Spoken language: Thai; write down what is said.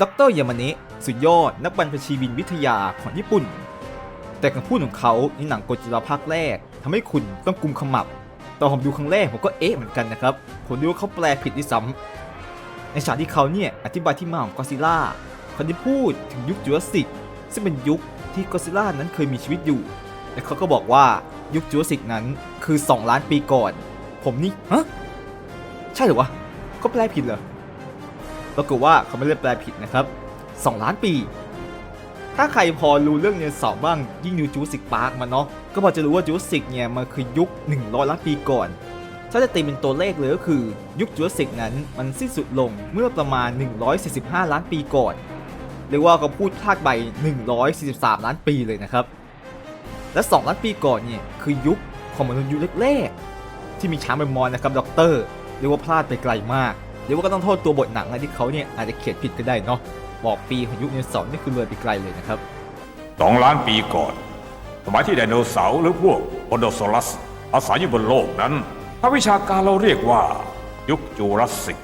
ดรยามาเนะสุดยอดนักบรรพชีวินวิทยาของญี่ปุ่น แต่คำพูดของเขาในหนังโกจิระภาคแรกทำให้คุณต้องกุมขมับ ตอนผมดูครั้งแรกผมก็เอ๊ะเหมือนกันนะครับ ผมดูว่าเขาแปลผิดด้วยซ้ำในฉากที่เขาเนี่ยอธิบายที่มาของกอซิล่าเขาได้พูดถึงยุคจูราสสิกซึ่งเป็นยุคที่กอซิล่านั้นเคยมีชีวิตอยู่ และเขาก็บอกว่ายุคจูราสสิกนั้นคือ 2 ล้านปีก่อน ผมนี่ฮะใช่เหรอวะเขาแปลผิดเหรอ ปรากฏว่าเขาไม่ได้แปลผิดนะครับ 2 ล้านปี ถ้าใครพอรู้เรื่องเนเสาร์บ้างยิ่งดูจูสิกพาร์คมาเนาะก็พอจะรู้ว่าจูสิกเนี่ยมันคือยุค 100 ล้านปีก่อน ถ้าจะตีเป็นตัวเลขเลยก็คือยุคจูสิกนั้นมันสิ้นสุดลงเมื่อประมาณ 145 ล้านปีก่อนเรียกว่าเขาพูดพลาดไป 143 ล้านปีเลยนะครับ และ 2 ล้านปีก่อนเนี่ยคือยุคของมนุษย์ยุคแรกๆที่มีช้างเป็นมอนนะครับด็อกเตอร์เรียกว่าพลาดไปไกลมาก เรียกว่าก็ต้องโทษตัวบทหนังนะที่เขาเนี่ยอาจจะเขียนผิดก็ได้เนาะบอกปีของยุคเนเสาร์นี่คือเลยไปไกลเลยนะครับสองล้านปีก่อนสมัยที่ไดโนเสาร์หรือพวกโอโดซอรัสอาศัยอยู่บนโลกนั้นถ้าวิชาการเราเรียกว่ายุคจูราสสิก